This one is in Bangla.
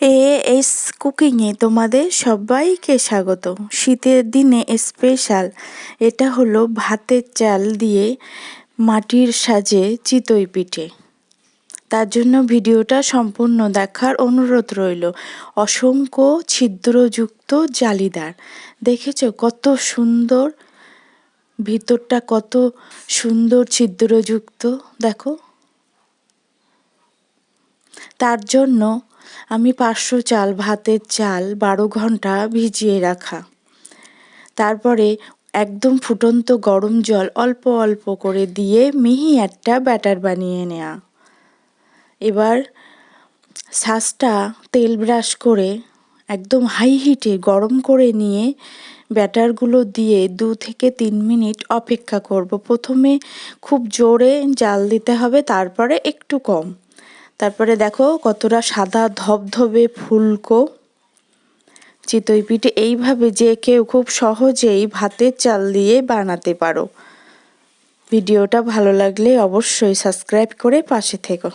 এ এস কুকিংয়ে তোমাদের সবাইকে স্বাগত শীতের দিনে স্পেশাল। এটা হলো ভাতের চাল দিয়ে মাটির সাজে চিতই পিঠে। তার জন্য ভিডিওটা সম্পূর্ণ দেখার অনুরোধ রইল। অসংখ্য ছিদ্রযুক্ত জালিদার। দেখেছ কত সুন্দর? ভিতরটা কত সুন্দর ছিদ্রযুক্ত, দেখো। তার জন্য আমি পাঁচশো চাল, ভাতের চাল বারো ঘণ্টা ভিজিয়ে রাখা। তারপরে একদম ফুটন্ত গরম জল অল্প অল্প করে দিয়ে মিহি একটা ব্যাটার বানিয়ে নেওয়া এবার শ্বাসটা তেল ব্রাশ করে একদম হাই হিটে গরম করে নিয়ে ব্যাটারগুলো দিয়ে দু থেকে তিন মিনিট অপেক্ষা করব। প্রথমে খুব জোরে জাল দিতে হবে, তারপরে একটু কম। তারপরে দেখো কতটা সাদা ধবধবে ফুলকো। চিতই পিঠে এইভাবে যে কেউ খুব সহজেই ভাতের চাল দিয়ে বানাতে পারো। ভিডিওটা ভালো লাগলে অবশ্যই সাবস্ক্রাইব করে পাশে থেকো।